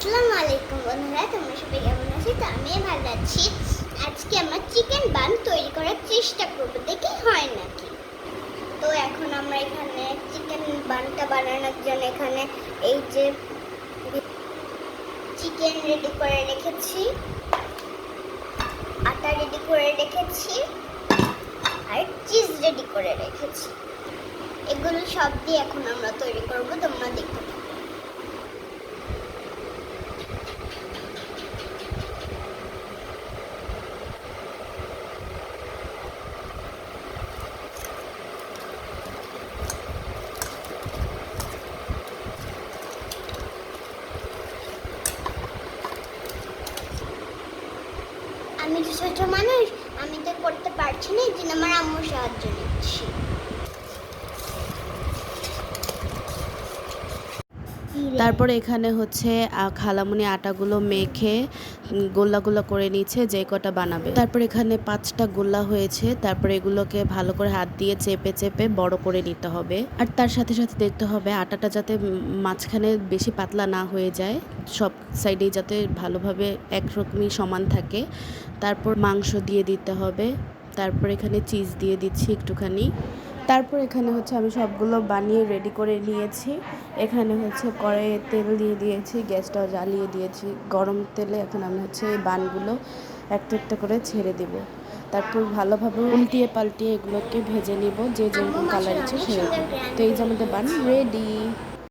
আসসালামু আলাইকুম বন্ধুরা, তোমরা সবাই কেমন আছো? তো আমি ভালো আছি। আজকে আমরা চিকেন বান তৈরি করার চেষ্টা করব, দেখি হয় নাকি? তো এখন আমরা এখানে চিকেন বানটা বানানোর জন্য এখানে এই যে চিকেন রেডি করে রেখেছি, আটা রেডি করে রেখেছি, আর চিজ রেডি করে রেখেছি। এগুলো সব দিয়ে এখন আমরা তৈরি করব, তোমরা দেখতে আমি তো ছোট মানুষ, আমি তো করতে পারছি না, এই জন্য আমার আম্মুর সাহায্য নিচ্ছি। তারপরে এখানে হচ্ছে খালামুনি আটাগুলো মেখে গোল্লা গোল্লা করে নিচ্ছে, যে কটা বানাবে। তারপর এখানে পাঁচটা গোল্লা হয়েছে, তারপর এগুলোকে ভালো করে হাত দিয়ে চেপে চেপে বড় করে নিতে হবে। আর তার সাথে সাথে দেখতে হবে, আটাটা যাতে মাঝখানে বেশি পাতলা না হয়ে যায়, সব সাইডেই যাতে ভালোভাবে একরকমই সমান থাকে। তারপর মাংস দিয়ে দিতে হবে, তারপর এখানে চিজ দিয়ে দিচ্ছি একটুখানি। তারপর এখানে হচ্ছে আমি সবগুলো বানিয়ে রেডি করে নিয়েছি। এখানে হচ্ছে কড়াইয়ে তেল দিয়ে দিয়েছি, গ্যাসটাও জ্বালিয়ে দিয়েছি। গরম তেলে এখন আমি হচ্ছে এই বানগুলো একটু একটা করে ছেড়ে দিব। তারপর ভালোভাবে উল্টিয়ে পাল্টিয়ে এগুলোকে ভেজে নিব, যে যেরকম কালার ইচ্ছে সেরকম। তো এই যে আমাদের বান রেডি